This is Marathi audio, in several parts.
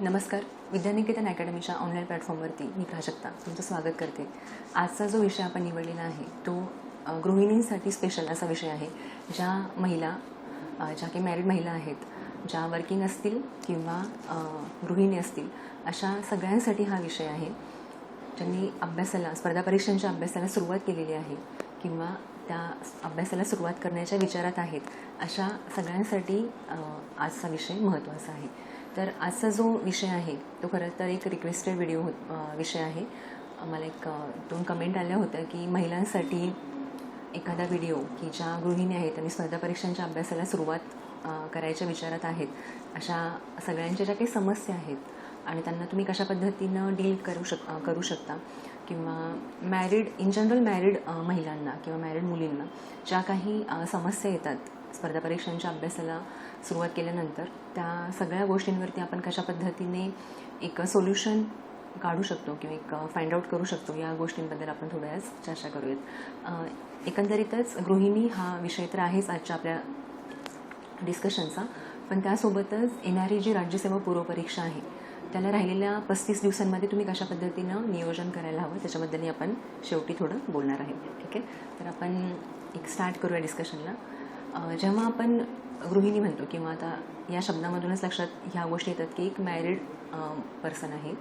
नमस्कार. विद्यानिकेतन अकॅडमीच्या ऑनलाईन प्लॅटफॉर्मवरती मी प्राजक्ता तुमचं स्वागत करते. आजचा जो विषय आपण निवडलेला आहे तो गृहिणींसाठी स्पेशल असा विषय आहे ज्या महिला ज्या काही मॅरिड महिला आहेत ज्या वर्किंग असतील किंवा गृहिणी असतील अशा सगळ्यांसाठी हा विषय आहे. ज्यांनी अभ्यासाला स्पर्धा परीक्षांच्या अभ्यासाला सुरुवात केलेली आहे किंवा त्या अभ्यासाला सुरुवात करण्याच्या विचारात आहेत अशा सगळ्यांसाठी आजचा विषय महत्त्वाचा आहे. तर आजचा जो विषय आहे तो खरं तर एक रिक्वेस्टेड व्हिडिओ हो विषय आहे. मला एक दोन कमेंट आल्या होत्या की महिलांसाठी एखादा व्हिडिओ की ज्या गृहिणी आहेत आणि स्पर्धा परीक्षांच्या अभ्यासाला सुरुवात करायच्या विचारात आहेत अशा सगळ्यांच्या ज्या काही समस्या आहेत आणि त्यांना तुम्ही कशा पद्धतीनं डील करू शक करू शकता किंवा मॅरिड इन जनरल मॅरिड महिलांना किंवा मॅरिड मुलींना ज्या काही समस्या येतात स्पर्धा परीक्षांच्या अभ्यासाला सुरुवात केल्यानंतर त्या सगळ्या गोष्टींवरती आपण कशा पद्धतीने एक सोल्युशन काढू शकतो किंवा एक फाइंड आउट करू शकतो या गोष्टींबद्दल आपण थोड्याच चर्चा करूयात. एकंदरीतच गृहिणी हा विषय तर आहेच आजच्या आपल्या डिस्कशनचा पण त्यासोबतच येणारी जी राज्यसेवा पूर्वपरीक्षा आहे त्याला राहिलेल्या पस्तीस दिवसांमध्ये तुम्ही कशा पद्धतीनं नियोजन करायला हवं त्याच्याबद्दलही आपण शेवटी थोडं बोलणार आहे. ठीक आहे? तर आपण एक स्टार्ट करूया डिस्कशनला जेव्हा आपण गृहिणी म्हणतो किंवा आता या शब्दामधूनच लक्षात ह्या गोष्टी येतात की एक मॅरिड पर्सन आहे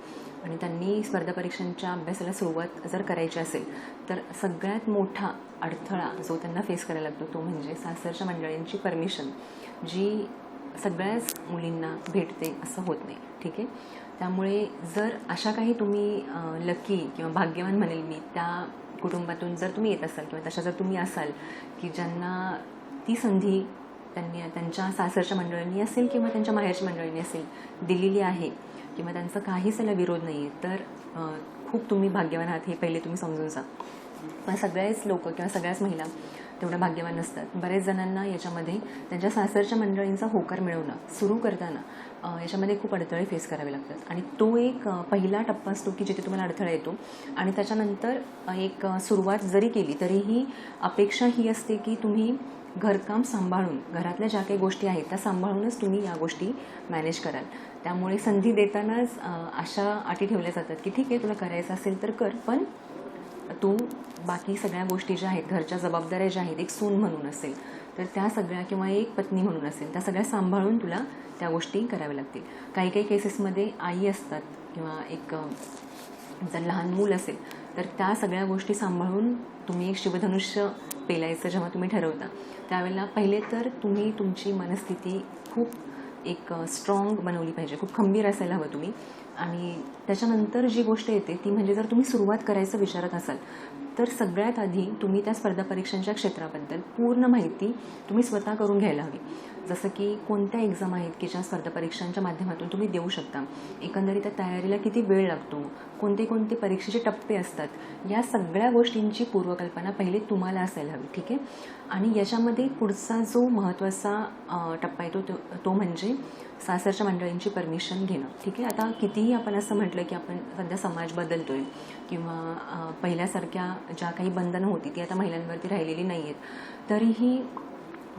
आणि त्यांनी स्पर्धा परीक्षांच्या अभ्यासाला सुरुवात जर करायची असेल तर सगळ्यात मोठा अडथळा जो त्यांना फेस करायला लागतो तो म्हणजे सासरच्या मंडळींची परमिशन जी सगळ्याच मुलींना भेटते असं होत नाही. ठीक आहे? त्यामुळे जर अशा काही तुम्ही लकी किंवा भाग्यवान म्हणेल मी त्या कुटुंबातून जर तुम्ही येत असाल किंवा तशा जर तुम्ही असाल की ज्यांना ती संधी त्यांनी त्यांच्या सासरच्या मंडळींनी असेल किंवा त्यांच्या माहेरच्या मंडळींनी असेल दिलेली आहे किंवा त्यांचा काहीच त्याला विरोध नाही आहे तर खूप तुम्ही भाग्यवान आहात हे पहिले तुम्ही समजून जा. पण सगळेच लोक किंवा सगळ्याच महिला तेवढ्या भाग्यवान नसतात. बरेच जणांना याच्यामध्ये त्यांच्या सासरच्या मंडळींचा होकार मिळवणं सुरू करताना याच्यामध्ये खूप अडथळे फेस करावे लागतात. आणि तो एक पहिला टप्पा असतो की जिथे तुम्हाला अडथळा येतो. आणि त्याच्यानंतर एक सुरुवात जरी केली तरीही अपेक्षा ही असते की तुम्ही घरकाम सांभाळून घरातल्या ज्या काही गोष्टी आहेत त्या सांभाळूनच तुम्ही या गोष्टी मॅनेज कराल. त्यामुळे संधी देतानाच अशा अटी ठेवल्या जातात की ठीक आहे तुला करायचं असेल तर कर पण तू बाकी सगळ्या गोष्टी ज्या आहेत घरच्या जबाबदाऱ्या ज्या आहेत एक सून म्हणून असेल तर त्या सगळ्या किंवा एक पत्नी म्हणून असेल त्या सगळ्या सांभाळून तुला त्या गोष्टी कराव्या लागतील. काही काही केसेसमध्ये आई असतात किंवा एक जर लहान मूल असेल तर त्या सगळ्या गोष्टी सांभाळून तुम्ही एक शिवधनुष्य पेलायचं जेव्हा तुम्ही ठरवता त्यावेळेला पहिले तर तुम्ही तुमची मनस्थिती खूप एक स्ट्रॉंग बनवली पाहिजे. खूप खंबीर असायला हवं तुम्ही. आणि त्याच्यानंतर जी गोष्ट येते ती म्हणजे जर तुम्ही सुरुवात करायचं विचारत असाल तर सगळ्यात आधी तुम्ही त्या स्पर्धा परीक्षांच्या क्षेत्राबद्दल पूर्ण माहिती तुम्ही स्वतः करून घ्यायला हवी. जसं की कोणत्या एक्झाम आहेत की ज्या स्पर्धा परीक्षांच्या माध्यमातून तुम्ही देऊ शकता? एकंदरीत तयारीला किती वेळ लागतो? कोणते कोणते परीक्षेचे टप्पे असतात? या सगळ्या गोष्टींची पूर्वकल्पना पहिले तुम्हाला असायला हवी ठीक आहे? आणि याच्यामध्ये पुढचा जो महत्त्वाचा टप्पा येतो तो तो म्हणजे सासरच्या मंडळींची परमिशन घेणं ठीक आहे? आता कितीही आपण असं म्हटलं की आपण सध्या समाज बदलतोय किंवा पहिल्यासारख्या ज्या काही बंधनं होती ती आता महिलांवरती राहिलेली नाही आहेत तरीही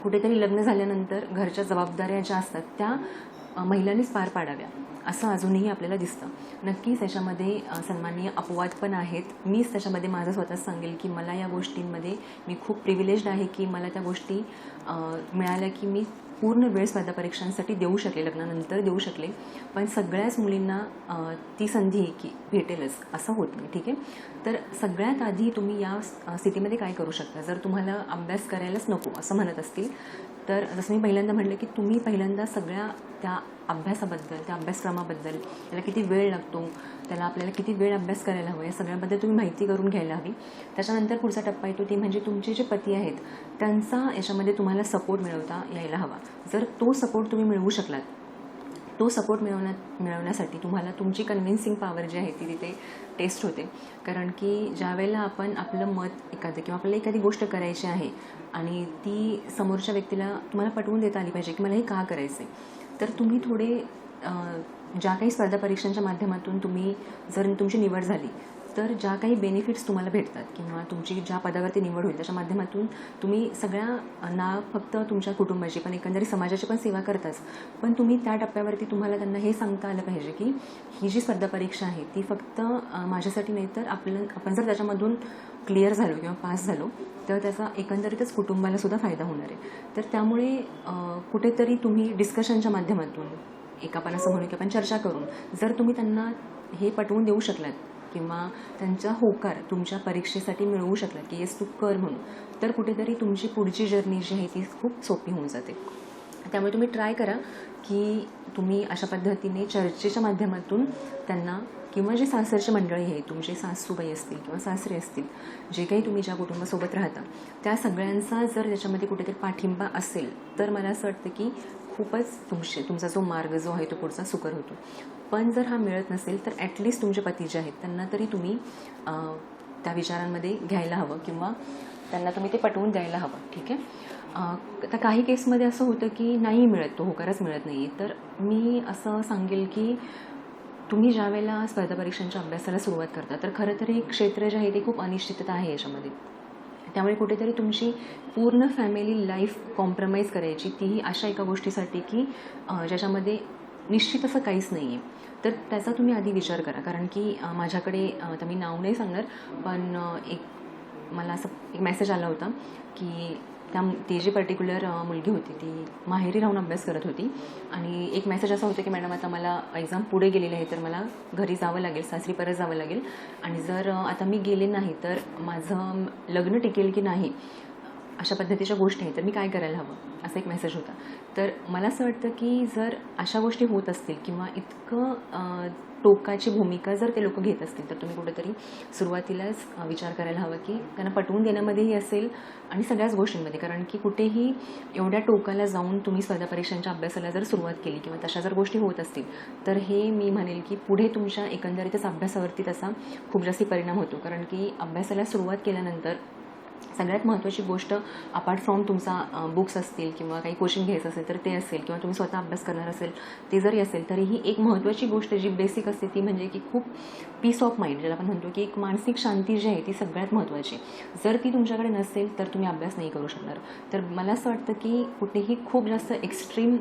कुठेतरी लग्न झाल्यानंतर घरच्या जबाबदाऱ्या ज्या असतात त्या महिलांनीच पार पाडाव्या. असं अजूनही आपल्याला दिसतं. नक्कीच त्याच्यामध्ये सन्माननीय अपवाद पण आहेत. मीच त्याच्यामध्ये माझं स्वतःच सांगेल की मला या गोष्टींमध्ये मी खूप प्रिव्हिलेज्ड आहे की मला त्या गोष्टी मिळाल्या की मी पूर्ण वेळ स्पर्धा परीक्षांसाठी देऊ शकले लग्नानंतर देऊ शकले. पण सगळ्याच मुलींना ती संधी की भेटेलच असं होत नाही ठीक आहे? तर सगळ्यात आधी तुम्ही या स्थितीमध्ये काय करू शकता? जर तुम्हाला अभ्यास करायलाच नको असं म्हणत असतील तर जसं मी पहिल्यांदा म्हटलं की तुम्ही पहिल्यांदा सगळ्या त्या अभ्यासाबद्दल त्या अभ्यासक्रमाबद्दल त्याला किती वेळ लागतो त्याला आपल्याला किती वेळ अभ्यास करायला हवं या सगळ्याबद्दल तुम्ही माहिती करून घ्यायला हवी. त्याच्यानंतर पुढचा टप्पा येतो ती म्हणजे तुमचे जे पती आहेत त्यांचा याच्यामध्ये तुम्हाला सपोर्ट मिळवता यायला हवा. जर तो सपोर्ट तुम्ही मिळवू शकलात तो सपोर्ट मिळवण्या मिळवण्यासाठी तुम्हाला तुमची कन्व्हिन्सिंग पॉवर जी आहे ती तिथे टेस्ट होते. कारण की ज्या वेळेला आपण आपलं मत एखादं किंवा आपल्याला एखादी गोष्ट करायची आहे आणि ती समोरच्या व्यक्तीला तुम्हाला पटवून देता आली पाहिजे की मला हे का करायचं आहे तर तुम्ही थोडे ज्या काही स्पर्धा परीक्षांच्या माध्यमातून तुम्ही जर तुमची निवड झाली तर ज्या काही बेनिफिट्स तुम्हाला भेटतात किंवा तुमची ज्या पदावरती निवड होईल त्याच्या माध्यमातून तुम्ही सगळ्या ना फक्त तुमच्या कुटुंबाची पण एकंदरीत समाजाची पण सेवा करताच पण तुम्ही त्या टप्प्यावरती तुम्हाला त्यांना हे सांगता आलं पाहिजे की ही जी स्पर्धा परीक्षा आहे ती फक्त माझ्यासाठी नाही तर आपलं आपण जर त्याच्यामधून क्लिअर झालो किंवा पास झालो तर त्याचा एकंदरीतच कुटुंबाला सुद्धा फायदा होणार आहे. तर त्यामुळे कुठेतरी तुम्ही डिस्कशनच्या माध्यमातून एका आपण असं म्हणू की आपण चर्चा करून जर तुम्ही त्यांना हे पटवून देऊ शकलात किंवा त्यांचा होकार तुमच्या परीक्षेसाठी मिळवू शकलात की येस तू कर म्हणून तर कुठेतरी तुमची पुढची जर्नी जी आहे ती खूप सोपी होऊन जाते. त्यामुळे तुम्ही ट्राय करा की तुम्ही अशा पद्धतीने चर्चेच्या माध्यमातून त्यांना किंवा जे सासरची मंडळी आहे तुमचे सासूबाई असतील किंवा सासरे असतील जे काही तुम्ही ज्या कुटुंबासोबत राहता त्या सगळ्यांचा जर त्याच्यामध्ये कुठेतरी पाठिंबा असेल तर मला असं वाटतं की खूपच तुमचे तुमचा जो मार्ग जो आहे तो पुढचा सुकर होतो. पण जर हा मिळत नसेल तर ॲटलिस्ट तुमचे पती जे आहेत त्यांना तरी तुम्ही त्या विचारांमध्ये घ्यायला हवं किंवा त्यांना तुम्ही ते पटवून द्यायला हवं ठीक आहे? आता काही केसमध्ये असं होतं की नाही मिळत तो होकारच मिळत नाही तर मी असं सांगेल की तुम्ही ज्या वेळेला स्पर्धा परीक्षांच्या अभ्यासाला सुरुवात करता तर खरं तर हे क्षेत्र जे आहे ते खूप अनिश्चितता आहे याच्यामध्ये. त्यामुळे कुठेतरी तुमची पूर्ण फॅमिली लाईफ कॉम्प्रमाइज करायची. तीही अशा एका गोष्टीसाठी की ज्याच्यामध्ये निश्चित असं काहीच नाही आहे तर त्याचा तुम्ही आधी विचार करा. कारण की माझ्याकडे आता मी नाव नाही सांगणार पण एक मला असं एक मेसेज आला होता की त्या ती जी पर्टिक्युलर मुलगी होती ती माहेरी राहून अभ्यास करत होती. आणि एक मेसेज असा होता की मॅडम आता मला एक्झाम पुढे गेलेली आहे तर मला घरी जावं लागेल सासरी परत जावं लागेल. आणि जर आता मी गेले नाही तर माझं लग्न टिकेल की नाही अशा पद्धतीच्या गोष्टी आहेत तर मी काय करायला हवं? असा एक मेसेज होता. तर मला असं वाटतं की जर अशा गोष्टी होत असतील किंवा इतकं टोकाची भूमिका जर ते लोक घेत असतील तर तुम्ही कुठेतरी सुरुवातीलाच विचार करायला हवा की त्यांना पटवून देण्यामध्येही असेल आणि सगळ्याच गोष्टींमध्ये. कारण की कुठेही एवढ्या टोकाला जाऊन तुम्ही स्पर्धा परीक्षांच्या अभ्यासाला जर सुरुवात केली किंवा तशा जर गोष्टी होत असतील तर हे मी म्हणेल की पुढे तुमच्या एकंदरीतच अभ्यासावरती तसा खूप जास्ती परिणाम होतो. कारण की अभ्यासाला सुरुवात केल्यानंतर सगळ्यात महत्त्वाची गोष्ट अपार्ट फ्रॉम तुमचा बुक्स असतील किंवा काही कोचिंग घ्यायचं असेल तर ते असेल किंवा तुम्ही स्वतः अभ्यास करणार असेल ते जरी असेल तरीही एक महत्त्वाची गोष्ट जी बेसिक असते ती म्हणजे की खूप पीस ऑफ माइंड ज्याला आपण म्हणतो की एक मानसिक शांती जी आहे ती सगळ्यात महत्त्वाची. जर ती तुमच्याकडे नसेल तर तुम्ही अभ्यास नाही करू शकणार. तर मला असं वाटतं की कुठेही खूप जास्त एक्स्ट्रीम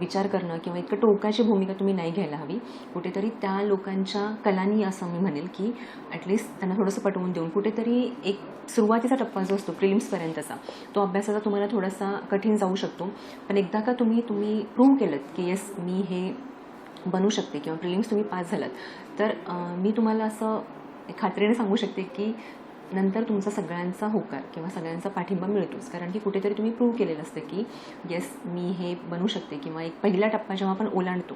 विचार करणं किंवा इतकं टोकाची भूमिका तुम्ही नाही घ्यायला हवी. कुठेतरी त्या लोकांच्या कलानी असं मी म्हणेल की ॲटलिस्ट त्यांना थोडंसं पटवून देऊन कुठेतरी एक सुरुवातीचा टप्पा जो असतो प्रिलिम्सपर्यंतचा तो अभ्यासाचा तुम्हाला थोडासा कठीण जाऊ शकतो. पण एकदा का तुम्ही तुम्ही प्रूव्ह केलं की येस मी हे बनू शकते किंवा प्रिलिम्स तुम्ही पास झालात तर मी तुम्हाला असं खात्रीने सांगू शकते की नंतर तुमचा सगळ्यांचा होकार किंवा सगळ्यांचा पाठिंबा मिळतोच. कारण की कुठेतरी तुम्ही प्रूव्ह केलेलं असतं की येस मी हे बनू शकते किंवा एक पहिला टप्पा जेव्हा आपण ओलांडतो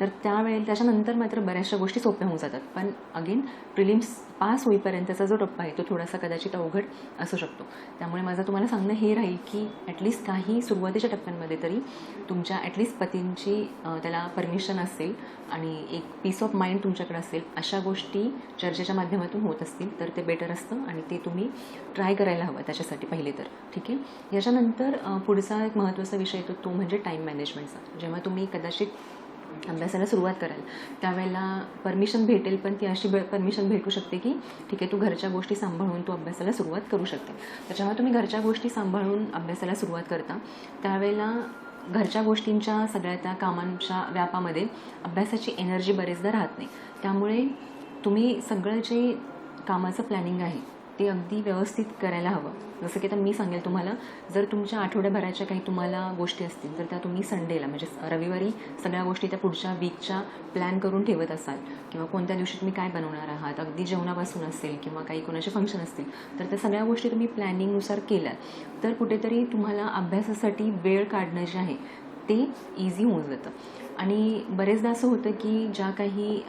तर त्यावेळेला त्याच्यानंतर मात्र बऱ्याचशा गोष्टी सोप्या होऊन जातात. पण अगेन प्रिलिम्स पास होईपर्यंतचा जो टप्पा आहे तो थोडासा कदाचित अवघड असू शकतो. त्यामुळे माझं तुम्हाला सांगणं हे राहील की ॲटलिस्ट काही सुरुवातीच्या टप्प्यांमध्ये तरी तुमच्या ॲटलिस्ट पतींची त्याला परमिशन असेल आणि एक पीस ऑफ माइंड तुमच्याकडे असेल अशा गोष्टी चर्चेच्या माध्यमातून होत असतील तर ते बेटर असतं आणि ते तुम्ही ट्राय करायला हवं त्याच्यासाठी पहिले तर. ठीक आहे? याच्यानंतर पुढचा एक महत्त्वाचा विषय येतो तो म्हणजे टाईम मॅनेजमेंटचा जेव्हा तुम्ही कदाचित अभ्यासाला सुरुवात कराल. त्यावेळेला परमिशन भेटेल पण ती अशी परमिशन भेटू शकते की ठीक आहे तू घरच्या गोष्टी सांभाळून तू अभ्यासाला सुरुवात करू शकते. तर जेव्हा तुम्ही घरच्या गोष्टी सांभाळून अभ्यासाला सुरुवात करता. त्यावेळेला घरच्या गोष्टींच्या सगळ्या त्या कामांच्या व्यापामध्ये अभ्यासाची एनर्जी बरेचदा राहत नाही. त्यामुळे तुम्ही सगळं जे कामाचं प्लॅनिंग आहे ते अगदी व्यवस्थित करायला हवं. जसं की आता मी सांगेल तुम्हाला जर तुमच्या आठवड्याभराच्या काही तुम्हाला गोष्टी असतील तर त्या तुम्ही संडेला म्हणजे रविवारी सगळ्या गोष्टी त्या पुढच्या वीकच्या प्लॅन करून ठेवत असाल. किंवा कोणत्या दिवशी तुम्ही काय बनवणार आहात अगदी जेवणापासून असेल किंवा काही कोणाचे फंक्शन असतील तर त्या सगळ्या गोष्टी तुम्ही प्लॅनिंगनुसार केल्या तर कुठेतरी तुम्हाला अभ्यासासाठी वेळ काढणं जे आहे ते इझी होऊन जातं. आणि बरेचदा असं होतं की ज्या काही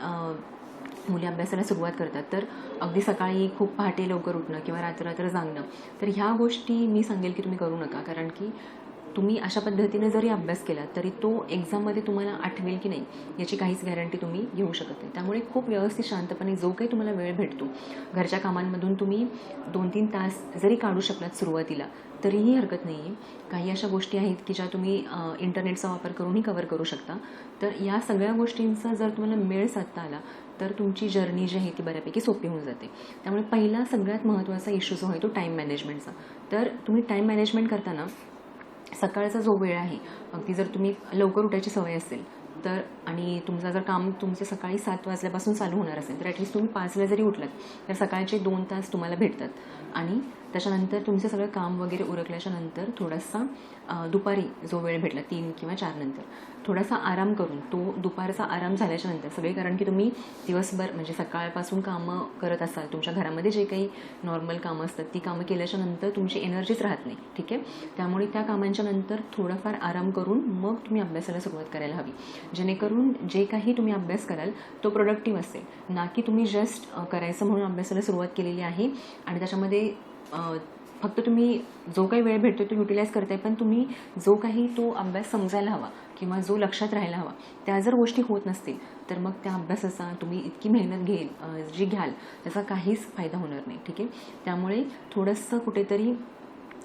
मुली अभ्यासाला सुरुवात करतात. तर अगदी सकाळी खूप पहाटे लवकर उठणं किंवा रात्र जागणं तर ह्या गोष्टी मी सांगेल की तुम्ही करू नका. कारण की तुम्ही अशा पद्धतीने जरी अभ्यास केला तरी तो एक्झाममध्ये तुम्हाला आठवेल की नाही याची काहीच गॅरंटी तुम्ही घेऊ शकत नाही. त्यामुळे खूप व्यवस्थित शांतपणे जो काही तुम्हाला वेळ भेटतो घरच्या कामांमधून तुम्ही दोन तीन तास जरी काढू शकलात सुरुवातीला तरीही हरकत नाही आहे काही अशा गोष्टी आहेत की ज्या तुम्ही इंटरनेटचा वापर करूनही कवर करू शकता. तर या सगळ्या गोष्टींचा जर तुम्हाला मेळ साधता आला तर तुमची जर्नी जी आहे ती बऱ्यापैकी सोपी होऊन जाते. त्यामुळे पहिला सगळ्यात महत्त्वाचा इश्यू जो आहे तो टाईम मॅनेजमेंटचा तर तुम्ही टाईम मॅनेजमेंट करताना सकाळचा जो वेळ आहे अगदी जर तुम्ही लवकर उठायची सवय असेल तर आणि तुमचं जर काम तुमचं सकाळी सात वाजल्यापासून चालू होणार असेल तर ॲटलिस्ट तुम्ही पाचला जरी उठलात तर सकाळचे दोन तास तुम्हाला भेटतात. आणि त्याच्यानंतर तुमचं सगळं काम वगैरे उरकल्याच्या नंतर थोडासा दुपारी जो वेळ भेटला तीन किंवा चार नंतर थोडासा आराम करून तो दुपारचा आराम झाल्याच्यानंतर सगळे कारण की तुम्ही दिवसभर म्हणजे सकाळपासून कामं करत असाल तुमच्या घरामध्ये जे काही नॉर्मल कामं असतात ती कामं केल्याच्यानंतर तुमची एनर्जीच राहत नाही ठीक आहे? त्यामुळे त्या कामांच्या नंतर थोडाफार आराम करून मग तुम्ही अभ्यासाला सुरुवात करायला हवी. जेणेकरून जे काही तुम्ही अभ्यास कराल तो प्रोडक्टिव्ह असेल. ना की तुम्ही जस्ट करायचं म्हणून अभ्यासाला सुरुवात केलेली आहे आणि त्याच्यामध्ये फक्त तुम्ही जो काही वेळ भेटतो तो युटिलाइज करताय पण तुम्ही जो काही तो अभ्यास समजायला हवा किंवा जो लक्षात राहायला हवा त्या जर गोष्टी होत नसतील तर मग त्या अभ्यासाचा तुम्ही इतकी मेहनत घेईल जी घ्याल त्याचा काहीच फायदा होणार नाही ठीक आहे? त्यामुळे थोडंसं कुठेतरी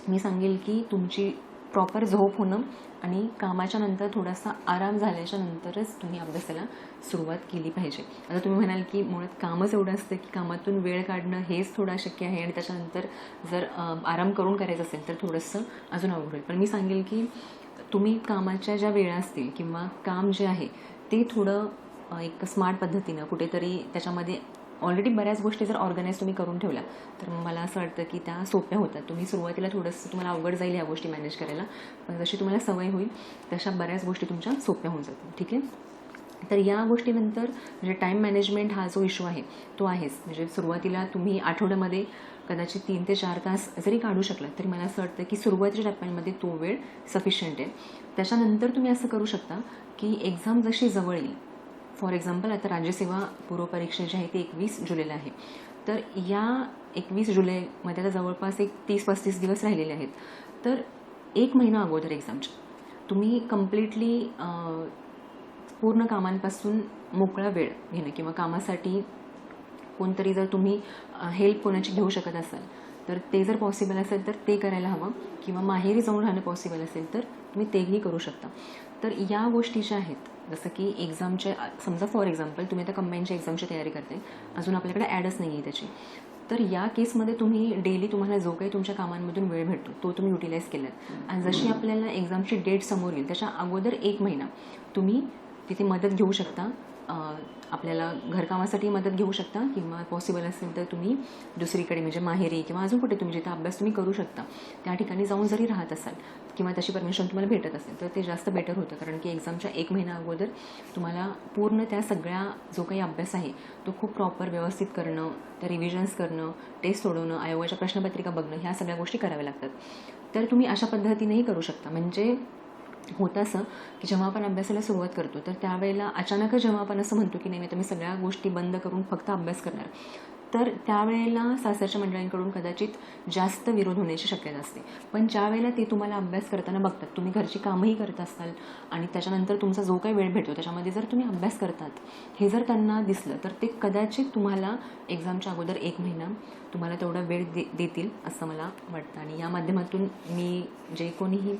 मी सांगेल की तुमची प्रॉपर झोप होणं आणि कामाच्या नंतर थोडासा आराम झाल्याच्या नंतरच तुम्ही अभ्यासाला सुरुवात केली पाहिजे. आता तुम्ही म्हणाल की मुळात कामच एवढं असतं की कामातून वेळ काढणं हेच थोडं शक्य आहे आणि त्याच्यानंतर जर आराम करून करायचं असेल तर थोडंसं अजून अवघड. होईल पण मी सांगेल की तुम्ही कामाच्या ज्या वेळा असतील किंवा काम जे आहे ते थोडं एक स्मार्ट पद्धतीनं कुठेतरी त्याच्यामध्ये ऑलरेडी बऱ्याच गोष्टी जर ऑर्गनाईज तुम्ही करून ठेवल्या तर मला असं वाटतं की त्या सोप्या होतात. तुम्ही सुरुवातीला थोडंसं तुम्हाला अवघड जाईल या गोष्टी मॅनेज करायला पण जशी तुम्हाला सवय होईल तशा बऱ्याच गोष्टी तुमच्या सोप्या होऊन जातील. ठीक आहे? तर या गोष्टीनंतर म्हणजे टाईम मॅनेजमेंट हा जो इश्यू आहे तो आहेच. म्हणजे सुरुवातीला तुम्ही आठवड्यामध्ये कदाचित तीन ते चार तास जरी काढू शकलात तरी मला असं वाटतं की सुरुवातीच्या टप्प्यांमध्ये तो वेळ सफिशियंट आहे. त्याच्यानंतर तुम्ही असं करू शकता की एक्झाम जशी जवळ येईल फॉर एक्झाम्पल आता राज्यसेवा पूर्वपरीक्षा जी आहे ती एकवीस जुलैला आहे. तर या एकवीस जुलैमध्ये आता जवळपास एक तीस पस्तीस दिवस राहिलेले आहेत. तर एक महिना अगोदर एक्झामच्या तुम्ही कम्प्लिटली पूर्ण कामांपासून मोकळा वेळ घेणं किंवा कामासाठी कोणतरी जर तुम्ही हेल्प कोणाची घेऊ शकत असाल तर ते जर पॉसिबल असेल तर ते करायला हवं. किंवा माहेरी जाऊन राहणं पॉसिबल असेल तर तुम्ही तेही करू शकता. तर या गोष्टी ज्या आहेत जसं की एक्झामच्या समजा फॉर एक्झाम्पल तुम्ही आता कंबाईनच्या एक्झामची तयारी करते अजून आपल्याकडे ॲडच नाही आहे त्याची. तर या केसमध्ये तुम्ही डेली तुम्हाला जो काही तुमच्या कामांमधून वेळ भेटतो तो तुम्ही युटिलाइज केलात. आणि जशी आपल्याला एक्झामची डेट समोर येईल त्याच्या अगोदर एक महिना तुम्ही तिथे मदत घेऊ शकता. आपल्याला घरकामासाठी मदत घेऊ शकता किंवा पॉसिबल असेल तर तुम्ही दुसरीकडे म्हणजे माहेरी किंवा अजून कुठे तुम्ही जिथं अभ्यास तुम्ही करू शकता त्या ठिकाणी जाऊन जरी राहत असाल किंवा तशी परमिशन तुम्हाला भेटत असेल तर ते जास्त बेटर होतं. कारण की एक्झामच्या एक महिना अगोदर तुम्हाला पूर्ण त्या सगळ्या जो काही अभ्यास आहे तो खूप प्रॉपर व्यवस्थित करणं त्या रिव्हिजन्स करणं टेस्ट सोडवणं आयोगाच्या प्रश्नपत्रिका बघणं ह्या सगळ्या गोष्टी कराव्या लागतात. तर तुम्ही अशा पद्धतीनेही करू शकता. म्हणजे होतं असं की जेव्हा आपण अभ्यासाला सुरुवात करतो तर त्यावेळेला अचानकच जेव्हा आपण असं म्हणतो की नाही मी तुम्ही सगळ्या गोष्टी बंद करून फक्त अभ्यास करणार. तर त्यावेळेला सासरच्या मंडळींकडून कदाचित जास्त विरोध होण्याची शक्यता असते. पण ज्यावेळेला ते तुम्हाला अभ्यास करताना बघतात तुम्ही घरची कामंही करत असाल आणि त्याच्यानंतर तुमचा जो काही वेळ भेटतो त्याच्यामध्ये जर तुम्ही अभ्यास करतात हे जर त्यांना दिसलं तर ते कदाचित तुम्हाला एक्झामच्या अगोदर एक महिना तुम्हाला तेवढा वेळ दे देतील असं मला वाटतं. आणि या माध्यमातून मी जे कोणीही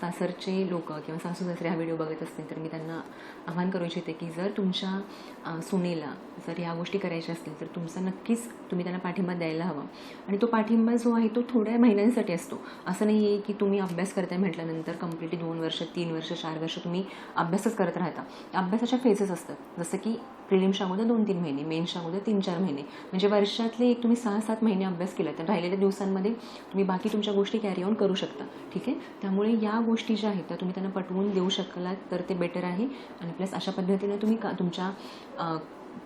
सासरचे लोक किंवा सासू सासरे हा व्हिडिओ बघत असतील तर मी त्यांना आवाहन करू इच्छिते की जर तुमच्या सुनेला जर या गोष्टी करायच्या असतील तर तुमचा नक्कीच तुम्ही त्यांना पाठिंबा द्यायला हवा. आणि तो पाठिंबा जो आहे तो थोड्या महिन्यांसाठी असतो. असं नाही आहे की तुम्ही अभ्यास करताय म्हटल्यानंतर कम्प्लिटली दोन वर्ष तीन वर्ष चार वर्ष तुम्ही अभ्यासच करत राहता. अभ्यासाच्या फेजेस असतात. जसं की प्रिलिम्सच्या अगोदर दोन तीन महिने मेन्सच्या अगोदर तीन चार महिने. म्हणजे वर्षातले एक तुम्ही सहा सात महिने अभ्यास केला तर राहिलेल्या दिवसांमध्ये तुम्ही बाकी तुमच्या गोष्टी कॅरी ऑन करू शकता. ठीक आहे? त्यामुळे या गोष्टी ज्या आहेत त्या तुम्ही त्यांना पटवून देऊ शकलात तर ते बेटर आहे. आणि प्लस अशा पद्धतीने तुम्ही का तुमच्या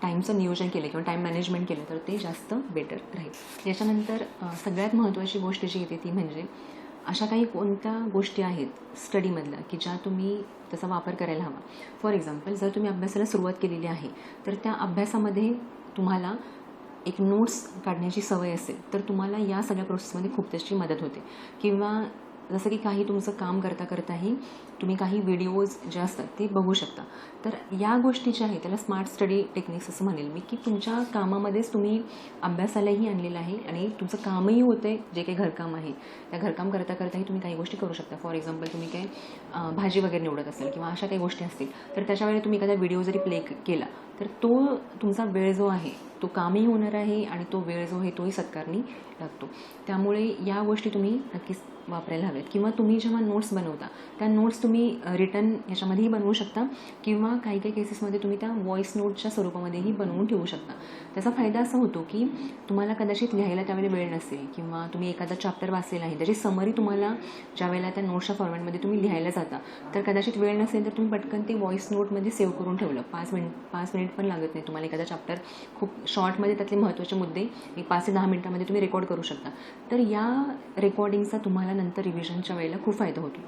टाईमचं नियोजन केलं किंवा टाईम मॅनेजमेंट केलं तर ते जास्त बेटर राहील. याच्यानंतर सगळ्यात महत्त्वाची गोष्ट जी येते ती म्हणजे अशा काही कोणत्या गोष्टी आहेत स्टडीमधल्या की ज्या तुम्ही त्याचा वापर करायला हवा? फॉर एक्झाम्पल जर तुम्ही अभ्यासाला सुरुवात केलेली आहे तर त्या अभ्यासामध्ये तुम्हाला एक नोट्स काढण्याची सवय असेल तर तुम्हाला या सगळ्या प्रोसेसमध्ये खूप त्याची मदत होते. किंवा जसं की काही तुमचं काम करता करताही तुम्ही काही व्हिडिओज जे असतात ते बघू शकता. तर या गोष्टी ज्या आहेत त्याला स्मार्ट स्टडी टेक्निक्स असं म्हणेल मी की तुमच्या कामामध्येच तुम्ही अभ्यासालाही आणलेलं आहे आणि तुमचं कामही होतं आहे जे काही घरकाम आहे. त्या घरकाम करता करताही तुम्ही काही गोष्टी करू शकता. फॉर एक्झाम्पल तुम्ही काही भाजी वगैरे निवडत असाल किंवा अशा काही गोष्टी असतील तर त्याच्यावेळी तुम्ही एखादा व्हिडिओ जरी प्ले केला तर तो तुमचा वेळ जो आहे तो कामही होणार आहे आणि तो वेळ जो आहे तोही सत्कारणी लागतो. त्यामुळे या गोष्टी तुम्ही नक्कीच वापरायला हव्यात. किंवा तुम्ही जेव्हा नोट्स बनवता त्या नोट्स तुम्ही रिटर्न याच्यामध्येही बनवू शकता किंवा काही काही केसेसमध्ये तुम्ही त्या व्हॉईस नोटच्या स्वरूपामध्येही बनवून ठेवू शकता. त्याचा फायदा असा होतो की तुम्हाला कदाचित लिहायला त्यावेळी वेळ नसेल किंवा तुम्ही एखादा चॅप्टर वाचलेला आहे त्याची समरी तुम्हाला ज्या वेळेला त्या नोट्सच्या फॉर्मॅटमध्ये तुम्ही लिहायला जाता तर कदाचित वेळ नसेल तर तुम्ही पटकन ते व्हॉईस नोटमध्ये सेव्ह करून ठेवलं. पाच मिनिट पाच मिनिट पण लागत नाही तुम्हाला एखादा चॅप्टर खूप शॉर्टमध्ये त्यातले महत्त्वाचे मुद्दे एक पाच ते दहा मिनिटामध्ये तुम्ही रेकॉर्ड करू शकता. तर या रेकॉर्डिंगचा तुम्हाला नंतर रिव्हिजनच्या वेळेला खूप फायदा होतो.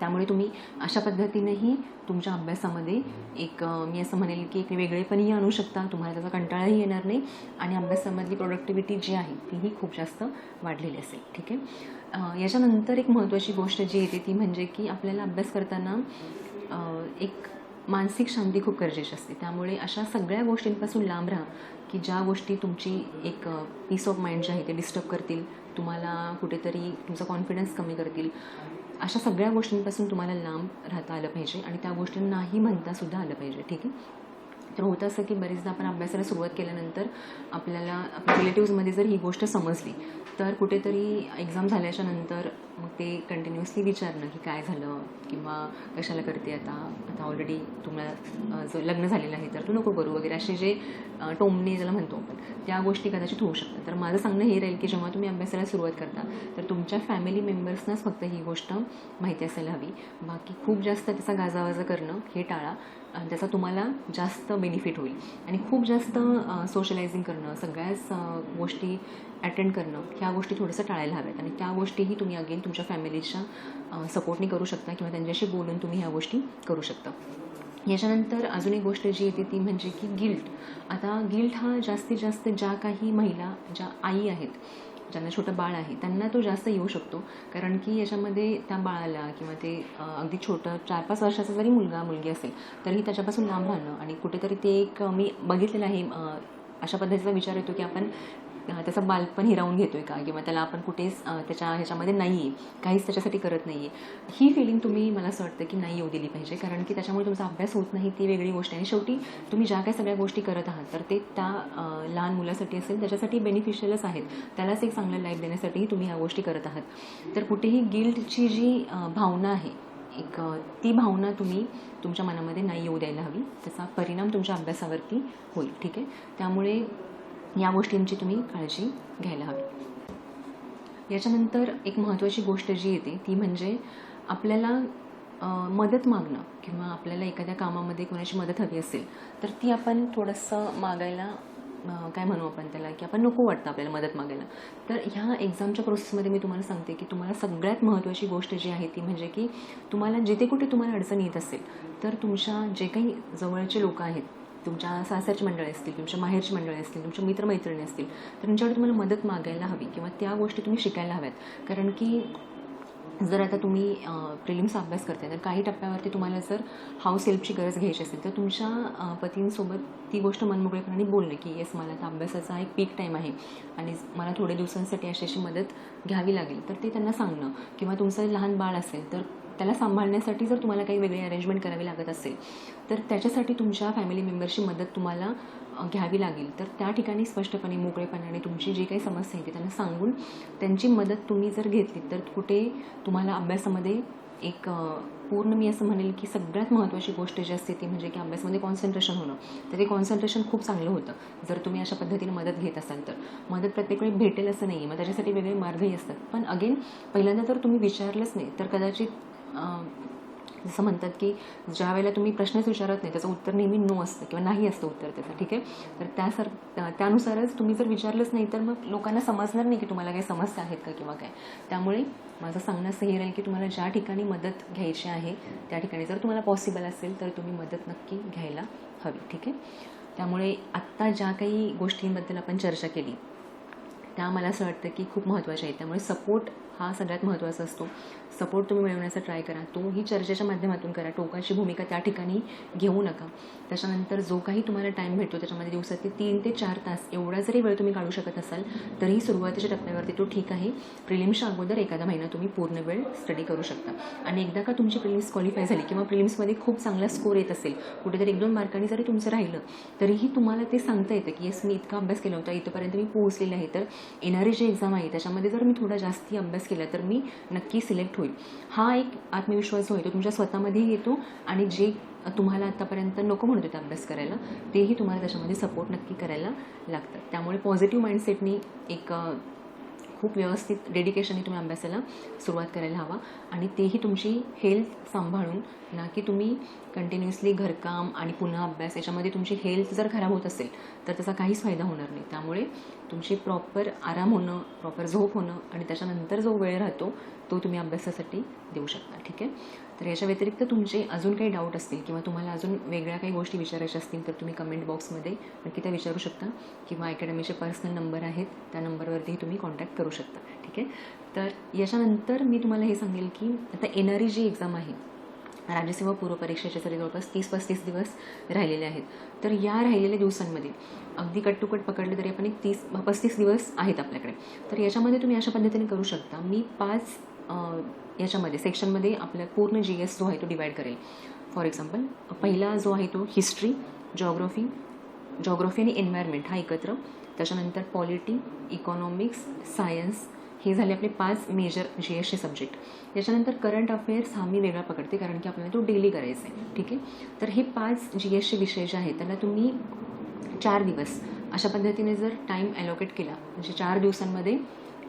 त्यामुळे तुम्ही अशा पद्धतीनेही तुमच्या अभ्यासामध्ये एक मी असं म्हणेल की एक वेगळेपणही आणू शकता तुम्हाला त्याचा कंटाळाही येणार नाही आणि अभ्यासामधली प्रोडक्टिव्हिटी जी आहे तीही खूप जास्त वाढलेली असेल. ठीक आहे? याच्यानंतर एक महत्त्वाची गोष्ट जी येते ती म्हणजे की आपल्याला अभ्यास करताना एक मानसिक शांती खूप गरजेची असते. त्यामुळे अशा सगळ्या गोष्टींपासून लांब राहा की ज्या गोष्टी तुमची एक पीस ऑफ माइंड जे आहे ते डिस्टर्ब करतील तुम्हाला कुठेतरी तुमचा कॉन्फिडन्स कमी करतील. अशा सगळ्या गोष्टींपासून तुम्हाला लांब राहता आलं पाहिजे आणि त्या गोष्टींना नाही म्हणता सुद्धा आलं पाहिजे ठीक आहे? तर होतं असं की बरेचदा आपण अभ्यासाला सुरुवात केल्यानंतर आपल्याला आपल्या रिलेटिव्समध्ये जर ही गोष्ट समजली तर कुठेतरी एक्झाम झाल्याच्यानंतर मग ते कंटिन्युअसली विचारणं की काय झालं किंवा कशाला करते आता? आता ऑलरेडी तुम्हाला जो लग्न झालेलं आहे तर तू नको करू वगैरे असे जे टोमणे ज्याला म्हणतो आपण त्या गोष्टी कदाचित होऊ शकतात. तर माझं सांगणं हे राहील की जेव्हा तुम्ही अभ्यासाला सुरुवात करता तर तुमच्या फॅमिली मेंबर्सनाच फक्त ही गोष्ट माहिती असायला हवी. बाकी खूप जास्त त्याचा गाजावाजा करणं हे टाळा आणि त्याचा तुम्हाला जास्त बेनिफिट होईल. आणि खूप जास्त सोशलायझिंग करणं सगळ्याच गोष्टी अटेंड करणं ह्या गोष्टी थोडंसं टाळायला हव्यात. आणि त्या गोष्टीही तुम्ही अगेन तुमच्या फॅमिलीच्या सपोर्टनी करू शकता किंवा त्यांच्याशी बोलून तुम्ही ह्या गोष्टी करू शकता. याच्यानंतर अजून एक गोष्ट जी येते ती म्हणजे की गिल्ट आता गिल्ट हा जास्तीत जास्त ज्या काही महिला ज्या आई आहेत ज्यांना छोटं बाळ आहे त्यांना तो जास्त येऊ शकतो. कारण की याच्यामध्ये त्या बाळाला किंवा ते अगदी छोटं चार पाच वर्षाचा जरी मुलगा मुलगी असेल तरीही त्याच्यापासून लांब राहणं आणि कुठेतरी ते एक मी बघितलेलं आहे अशा पद्धतीचा विचार येतो की आपण त्याचं बालपण हिरावून घेतोय का? किंवा त्याला आपण कुठेच त्याच्या ह्याच्यामध्ये नाही आहे काहीच त्याच्यासाठी करत नाही आहे ही फिलिंग तुम्ही मला असं वाटतं की नाही येऊ दिली पाहिजे. कारण की त्याच्यामुळे तुमचा अभ्यास होत नाही ती वेगळी गोष्ट आहे. शेवटी तुम्ही ज्या काही सगळ्या गोष्टी करत आहात तर ते त्या लहान मुलासाठी असेल त्याच्यासाठी बेनिफिशियलच आहेत. त्यालाच एक चांगलं लाईफ देण्यासाठीही तुम्ही ह्या गोष्टी करत आहात. तर कुठेही गिल्टची जी भावना आहे एक ती भावना तुम्ही तुमच्या मनामध्ये नाही येऊ द्यायला हवी. त्याचा परिणाम तुमच्या अभ्यासावरती होईल ठीक आहे? त्यामुळे या गोष्टींची तुम्ही काळजी घ्यायला हवी. याच्यानंतर एक महत्त्वाची गोष्ट जी येते ती म्हणजे आपल्याला मदत मागणं किंवा आपल्याला एखाद्या कामामध्ये कोणाची मदत हवी असेल तर ती आपण थोडंसं मागायला काय म्हणू आपण त्याला की आपण नको वाटतं आपल्याला मदत मागायला. तर ह्या एक्झामच्या प्रोसेसमध्ये मी तुम्हाला सांगते की तुम्हाला सगळ्यात महत्त्वाची गोष्ट जी आहे ती म्हणजे की तुम्हाला जिथे कुठे तुम्हाला अडचण येत असेल तर तुमच्या जे काही जवळचे लोक आहेत तुमच्या सासरची मंडळी असतील तुमच्या माहेरची मंडळी असतील तुमच्या मित्रमैत्रिणी असतील तर त्यांच्याकडे तुम्हाला मदत मागायला हवी किंवा त्या गोष्टी तुम्ही शिकायला हव्यात. कारण की जर आता तुम्ही प्रिलिम्सचा अभ्यास करताय तर काही टप्प्यावरती तुम्हाला जर हाऊस हेल्पची गरज घ्यायची असेल तर तुमच्या पतींसोबत ती गोष्ट मनमोकळेपणाने बोलणे की येस मला आता अभ्यासाचा एक पीक टाईम आहे आणि मला थोड्या दिवसांसाठी अशी अशी मदत घ्यावी लागेल. तर ते त्यांना सांगणं. किंवा तुमचं लहान बाळ असेल तर त्याला सांभाळण्यासाठी जर तुम्हाला काही वेगळी अरेंजमेंट करावी लागत असेल तर त्याच्यासाठी तुमच्या फॅमिली मेंबरची मदत तुम्हाला घ्यावी लागेल. तर त्या ठिकाणी स्पष्टपणे मोकळेपणाने तुमची जी काही समस्या आहे ती त्यांना सांगून त्यांची मदत तुम्ही जर घेतली तर कुठे तुम्हाला अभ्यासामध्ये एक पूर्ण मी असं म्हणेल की सगळ्यात महत्त्वाची गोष्ट जी असते ती म्हणजे की अभ्यासामध्ये कॉन्सन्ट्रेशन होणं. तर ते कॉन्सन्ट्रेशन खूप चांगलं होतं. जर तुम्ही अशा पद्धतीने मदत घेत असाल तर. मदत प्रत्येक वेळी भेटेल असं नाही मग त्याच्यासाठी वेगळे मार्गही असतात. पण अगेन पहिल्यांदा तर तुम्ही विचारलंच नाही तर कदाचित जसं म्हणतात की ज्या वेळेला तुम्ही प्रश्नच विचारत नाही त्याचं उत्तर नेहमी नो असतं किंवा नाही असतं उत्तर त्याचं ठीक आहे? तर त्यासार त्या- त्यानुसारच तुम्ही जर विचारलंच नाही तर मग लोकांना समजणार नाही की तुम्हाला काही समस्या आहेत का किंवा काय. त्यामुळे माझं सांगणं असं हे राहील की तुम्हाला ज्या ठिकाणी मदत घ्यायची आहे त्या ठिकाणी जर तुम्हाला पॉसिबल असेल तर तुम्ही मदत नक्की घ्यायला हवी ठीक आहे? त्यामुळे आत्ता ज्या काही गोष्टींबद्दल आपण चर्चा केली त्या मला असं वाटतं की खूप महत्त्वाच्या आहेत. त्यामुळे सपोर्ट हा सगळ्यात महत्त्वाचा असतो. सपोर्ट तुम्ही मिळवण्याचा ट्राय करा. तोही चर्चेच्या माध्यमातून करा. टोकाची भूमिका त्या ठिकाणी घेऊ नका. त्याच्यानंतर जो काही तुम्हाला टाईम भेटतो त्याच्यामध्ये दिवसाचे तीन ते चार तास एवढा जरी वेळ तुम्ही काढू शकत असाल तरीही सुरुवातीच्या टप्प्यावरती तो ठीक आहे. प्रिलिम्सच्या अगोदर एखादा महिना तुम्ही पूर्ण वेळ स्टडी करू शकता. आणि एकदा का तुमची प्रिलिम्स क्वालिफाय झाली किंवा प्रिलिम्समध्ये खूप चांगला स्कोर येत असेल कुठेतरी एक दोन मार्कांनी जरी तुमचं राहिलं तरीही तुम्हाला ते सांगता येतं की येस मी इतका अभ्यास केला होता. इथंपर्यंत मी पोहोचलेले आहे. तर येणारी जी एक्झाम आहे. त्याच्यामध्ये जर मी थोडा जास्ती अभ्यास केलं तर मी नक्की सिलेक्ट होईल. हा एक आत्मविश्वास जो आहे तो तुमच्या स्वतःमध्येही येतो आणि जे तुम्हाला आत्तापर्यंत नको म्हणत होते अभ्यास करायला तेही तुम्हाला त्याच्यामध्ये सपोर्ट नक्की करायला लागतं त्यामुळे पॉझिटिव्ह माइंडसेटनी एक खूप व्यवस्थित डेडिकेशनने तुम्ही अभ्यासाला सुरुवात करायला हवा आणि तेही तुमची हेल्थ सांभाळून ना की तुम्ही कंटिन्युअसली घरकाम आणि पुन्हा अभ्यास याच्यामध्ये तुमची हेल्थ जर खराब होत असेल तर त्याचा काहीच फायदा होणार नाही. त्यामुळे तुमची प्रॉपर आराम होणं प्रॉपर झोप होणं आणि त्याच्यानंतर जो वेळ राहतो तो तुम्ही अभ्यासासाठी देऊ शकता ठीक आहे? तर याच्या व्यतिरिक्त तुमचे अजून काही डाऊट असतील किंवा तुम्हाला अजून वेगळ्या काही गोष्टी विचारायच्या असतील तर तुम्ही कमेंट बॉक्समध्ये नक्की त्या विचारू शकता किंवा अकॅडमीचे पर्सनल नंबर आहेत त्या नंबरवरतीही तुम्ही कॉन्टॅक्ट करू शकता ठीक आहे? तर याच्यानंतर मी तुम्हाला हे सांगेल की आता येणारी जी एक्झाम आहे राज्यसेवा पूर्व परीक्षेचे तरी जवळपास तीस पस्तीस दिवस राहिलेले आहेत. तर या राहिलेल्या दिवसांमध्ये अगदी कट टू कट पकडले तरी आपण एक तीस पस्तीस दिवस आहेत आपल्याकडे. तर याच्यामध्ये तुम्ही अशा पद्धतीने करू शकता. मी पाच याच्यामध्ये सेक्शनमध्ये आपल्या पूर्ण जी एस जो आहे तो डिवाईड करेल. फॉर एक्झाम्पल पहिला जो आहे तो हिस्ट्री जॉग्रफी जॉग्रफी आणि एन्व्हायरमेंट हा एकत्र. त्याच्यानंतर पॉलिटी इकॉनॉमिक्स सायन्स हे झाले आपले पाच मेजर जी एसचे सब्जेक्ट त्याच्यानंतर करंट अफेअर्स हा मी वेगळा पकडते कारण की आपल्याला तो डेली करायचा आहे. ठीक आहे? तर हे पाच जी एसचे विषय जे आहेत त्याला तुम्ही चार दिवस अशा पद्धतीने जर टाईम ॲलोकेट केला म्हणजे चार दिवसांमध्ये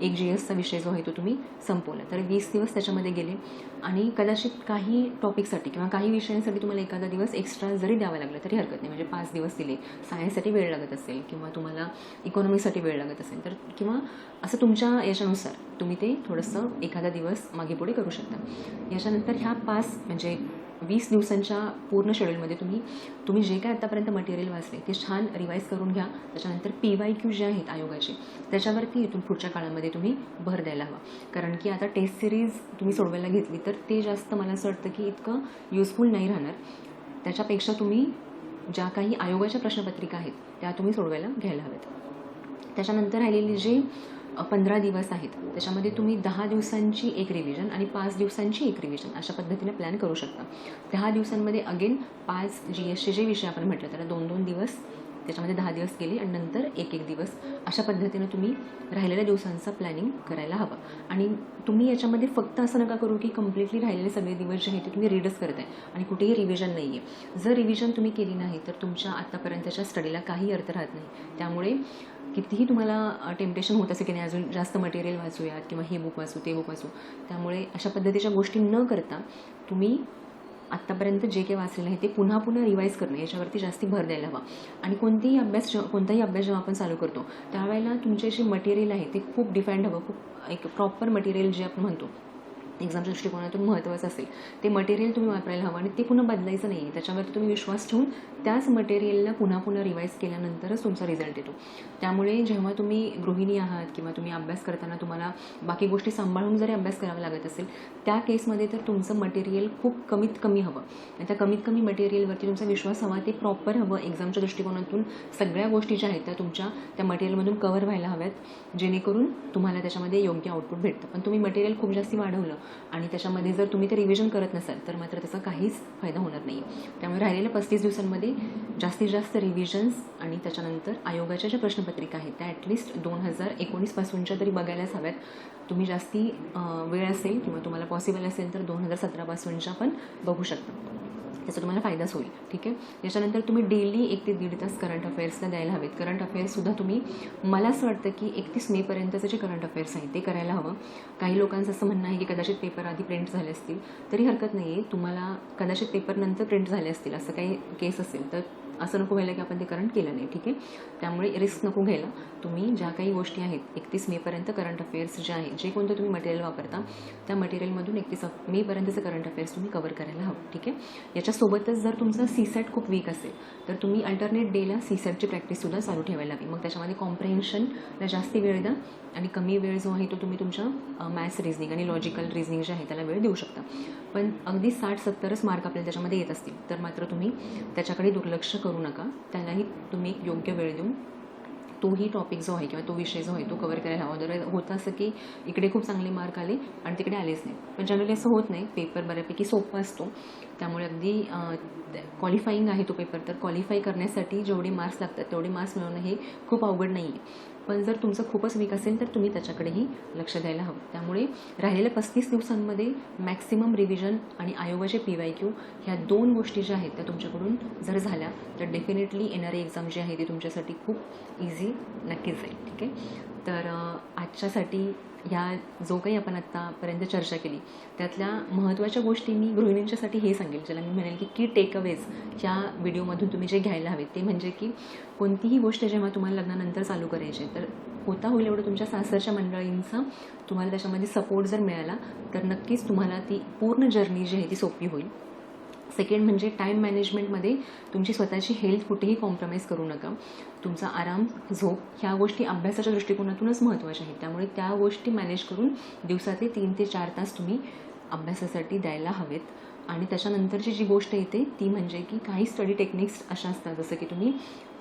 एक जी एसचा विषय जो आहे तो तुम्ही संपवला तर वीस दिवस त्याच्यामध्ये गेले आणि कदाचित काही टॉपिकसाठी किंवा काही विषयांसाठी तुम्हाला एखादा दिवस एक्स्ट्रा जरी द्यावा लागला तरी हरकत नाही. म्हणजे पाच दिवस दिले सायन्ससाठी वेळ लागत असेल किंवा तुम्हाला इकॉनॉमीसाठी वेळ लागत असेल तर किंवा असं तुमच्या याच्यानुसार तुम्ही ते थोडंसं एखादा दिवस मागे पुढे करू शकता. याच्यानंतर ह्या पाच म्हणजे वीस दिवसांच्या पूर्ण शेड्यूलमध्ये तुम्ही तुम्ही जे काय आतापर्यंत मटेरियल वाचले ते छान रिवाईज करून घ्या. त्याच्यानंतर पी वाय क्यू जे आहेत आयोगाचे त्याच्यावरती इथून पुढच्या काळामध्ये तुम्ही भर द्यायला हवा. कारण की आता टेस्ट सिरीज तुम्ही सोडवायला घेतली तर ते जास्त मला असं वाटतं की इतकं युजफुल नाही राहणार. त्याच्यापेक्षा तुम्ही ज्या काही आयोगाच्या प्रश्नपत्रिका आहेत त्या तुम्ही सोडवायला घ्यायला हव्यात. त्याच्यानंतर राहिलेली जे पंधरा दिवस आहेत. त्याच्यामध्ये तुम्ही दहा दिवसांची एक रिव्हिजन आणि पाच दिवसांची एक रिव्हिजन अशा पद्धतीने प्लॅन करू शकता. दहा दिवसांमध्ये अगेन पाच जी एसचे जे विषय आपण म्हटलं त्याला दोन दोन दिवस त्याच्यामध्ये दहा दिवस गेले आणि नंतर एक एक दिवस अशा पद्धतीनं तुम्ही राहिलेल्या दिवसांचा प्लॅनिंग करायला हवं. आणि तुम्ही याच्यामध्ये फक्त असं नका करू की कम्प्लिटली राहिलेले सगळे दिवस जे आहेत ते तुम्ही रीडच करताय आणि कुठेही रिव्हिजन नाही आहे जर रिव्हिजन तुम्ही केली नाही तर तुमच्या आत्तापर्यंतच्या स्टडीला काही अर्थ राहत नाही. त्यामुळे कितीही तुम्हाला टेम्पटेशन होत असेल की नाही अजून जास्त मटेरियल वाचूयात किंवा हे बुक वाचू ते बुक वाचू त्यामुळे अशा पद्धतीच्या गोष्टी न करता तुम्ही आत्तापर्यंत जे काही वाचलेलं आहे ते पुन्हा पुन्हा रिवाईज करणं याच्यावरती जास्ती भर द्यायला हवा. आणि कोणतेही अभ्यास जेव्हा- कोणताही अभ्यास जेव्हा आपण चालू करतो त्यावेळेला तुमचे जे मटेरियल आहे ते खूप डिफाईंड हवं खूप एक प्रॉपर मटेरियल जे आपण म्हणतो एक्झामच्या दृष्टिकोनातून महत्त्वाचं असेल. ते मटेरियल तुम्ही वापरायला हवं आणि ते पुन्हा बदलायचं नाही आहे त्याच्यावरती तुम्ही विश्वास ठेवून त्याच मटेरियलला पुन्हा पुन्हा रिवाईज केल्यानंतरच तुमचा रिझल्ट येतो. त्यामुळे जेव्हा तुम्ही गृहिणी आहात किंवा तुम्ही अभ्यास करताना तुम्हाला बाकी गोष्टी सांभाळून जरी अभ्यास करावा लागत असेल त्या केसमध्ये तर तुमचं मटेरियल खूप कमीत कमी हवं. आणि त्या कमीत कमी मटेरियलवरती तुमचा विश्वास हवा ते प्रॉपर हवं एक्झामच्या दृष्टिकोनातून. सगळ्या गोष्टी ज्या आहेत त्या तुमच्या त्या मटेरियलमधून कव्हर व्हायला हव्यात. जेणेकरून तुम्हाला त्याच्यामध्ये योग्य आउटपुट भेटतं. पण तुम्ही मटेरियल खूप जास्ती वाढवलं आणि त्याच्यामध्ये जर तुम्ही ते रिव्हिजन करत नसाल तर मात्र त्याचा काहीच फायदा होणार नाही त्यामुळे राहिलेल्या पस्तीस दिवसांमध्ये जास्तीत जास्त रिव्हिजन्स आणि त्याच्यानंतर आयोगाच्या ज्या प्रश्नपत्रिका आहेत त्या ॲटलिस्ट दोन हजार एकोणीसपासूनच्या तरी बघायलाच हव्यात. तुम्ही जास्ती वेळ असेल किंवा तुम्हाला पॉसिबल असेल तर दोन हजार सतरापासूनच्या पण बघू शकता. त्याचा तुम्हाला फायदाच होईल ठीक आहे? याच्यानंतर तुम्ही डेली एक ते दीड तास करंट अफेअर्सला द्यायला हवेत. करंट अफेअर्ससुद्धा तुम्ही मला असं वाटतं की एकतीस मेपर्यंतचे जे करंट अफेअर्स आहेत ते करायला हवं. काही लोकांचं असं म्हणणं आहे की कदाचित पेपर आधी प्रिंट झाले असतील. तरी हरकत नाही आहे तुम्हाला कदाचित पेपरनंतर प्रिंट झाले असतील असं काही केस असेल तर असं नको व्हायला की आपण ते करंट केलं नाही ठीक आहे? त्यामुळे रिस्क नको घ्यायला. तुम्ही ज्या काही गोष्टी आहेत एकतीस मेपर्यंत करंट अफेअर्स जे आहे जे कोणतं तुम्ही मटेरियल वापरता त्या मटेरियलमधून एकतीस मेपर्यंतचं करंट अफेअर्स तुम्ही कवर करायला हवं ठीक आहे? याच्या त्याच्यासोबतच जर तुमचं सी सेट खूप वीक असेल तर तुम्ही अल्टरनेट डेला सी सेटची प्रॅक्टिससुद्धा चालू ठेवायला हवी मग त्याच्यामध्ये कॉम्प्रेन्शनला जास्ती वेळ द्या आणि कमी वेळ जो आहे तो तुम्ही तुमच्या मॅथ्स रिझनिंग आणि लॉजिकल रिझनिंग जे आहे त्याला वेळ देऊ शकता. पण अगदी साठ सत्तरच मार्क आपल्याला त्याच्यामध्ये येत असतील तर मात्र तुम्ही त्याच्याकडे दुर्लक्ष करू नका. त्यालाही तुम्ही योग्य वेळ देऊन तोही टॉपिक जो आहे किंवा तो विषय जो आहे तो कवर करायला हवा. अदरवाईज होतं असं की इकडे खूप चांगले मार्क आले आणि तिकडे आलेच नाही. पण जनरली असं होत नाही. पेपर बऱ्यापैकी सोपं असतो. त्यामुळे अगदी क्वालिफाईंग आहे तो पेपर तर क्वालिफाय करण्यासाठी जेवढे मार्क्स लागतात तेवढे मार्क्स मिळवणं हे खूप अवघड नाही आहे पण जर तुमचं खूपच वीक असेल तर तुम्ही त्याच्याकडेही लक्ष द्यायला हवं. त्यामुळे राहिलेल्या पस्तीस दिवसांमध्ये मॅक्सिमम रिव्हिजन आणि आयोगाचे पी वाय क्यू ह्या दोन गोष्टी ज्या आहेत त्या तुमच्याकडून जर झाल्या तर डेफिनेटली येणारी एक्झाम जी आहे ती तुमच्यासाठी खूप इझी नक्कीच जाईल. ठीक आहे? तर आजच्यासाठी ह्या जो काही आपण आत्तापर्यंत चर्चा केली त्यातल्या महत्त्वाच्या गोष्टी मी गृहिणींच्यासाठी हे सांगेल ज्याला मी म्हणेल की की टेकअवेज ह्या व्हिडिओमधून तुम्ही जे घ्यायला हवे ते म्हणजे की कोणतीही गोष्ट जेव्हा तुम्हाला लग्नानंतर चालू करायची आहे, तर होता होईल एवढं तुमच्या सासरच्या मंडळींचा तुम्हाला त्याच्यामध्ये सपोर्ट जर मिळाला तर नक्कीच तुम्हाला ती पूर्ण जर्नी जी आहे ती सोपी होईल. सेकंड म्हणजे टाईम मॅनेजमेंटमध्ये तुमची स्वतःची हेल्थ कुठेही कॉम्प्रोमाइज करू नका. तुमचा आराम झोप ह्या गोष्टी अभ्यासाच्या दृष्टिकोनातूनच महत्त्वाच्या आहेत. त्यामुळे त्या गोष्टी मॅनेज करून दिवसाचे तीन ते चार तास तुम्ही अभ्यासासाठी द्यायला हवेत. आणि त्याच्यानंतरची जी गोष्ट येते ती म्हणजे की काही स्टडी टेक्निक्स अशा असतात जसं की तुम्ही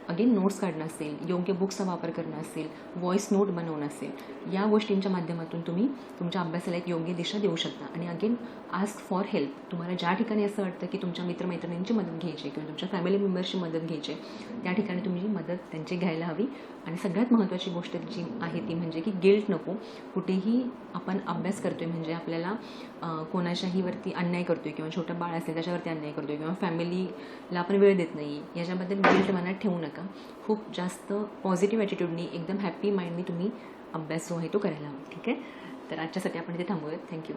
अगेन नोट्स काढणं असेल योग्य बुक्सचा वापर करणं असेल व्हॉइस नोट बनवणं असेल या गोष्टींच्या माध्यमातून तुम्ही तुमच्या अभ्यासाला एक योग्य दिशा देऊ शकता. आणि अगेन आस्क फॉर हेल्प तुम्हाला ज्या ठिकाणी असं वाटतं की तुमच्या मित्रमैत्रिणींची मदत घ्यायची किंवा तुमच्या फॅमिली मेंबर्सची मदत घ्यायची त्या ठिकाणी तुम्ही मदत त्यांची घ्यायला हवी. आणि सगळ्यात महत्त्वाची गोष्ट जी आहे ती म्हणजे की गिल्ट नको. कुठेही आपण अभ्यास करतोय म्हणजे आपल्याला कोणाच्याही वरती अन्याय करतोय किंवा छोटं बाळ असेल त्याच्यावरती अन्याय करतोय किंवा फॅमिलीला आपण वेळ देत नाही याच्याबद्दल गिल्ट मनात ठेवू नका. खूप जास्त पॉझिटिव्ह ॲटिट्यूडनी एकदम हॅपी माइंडनी तुम्ही अभ्यास जो आहे तो करायला हवा. ठीक आहे? तर आजच्यासाठी आपण इथे थांबूयात. थँक्यू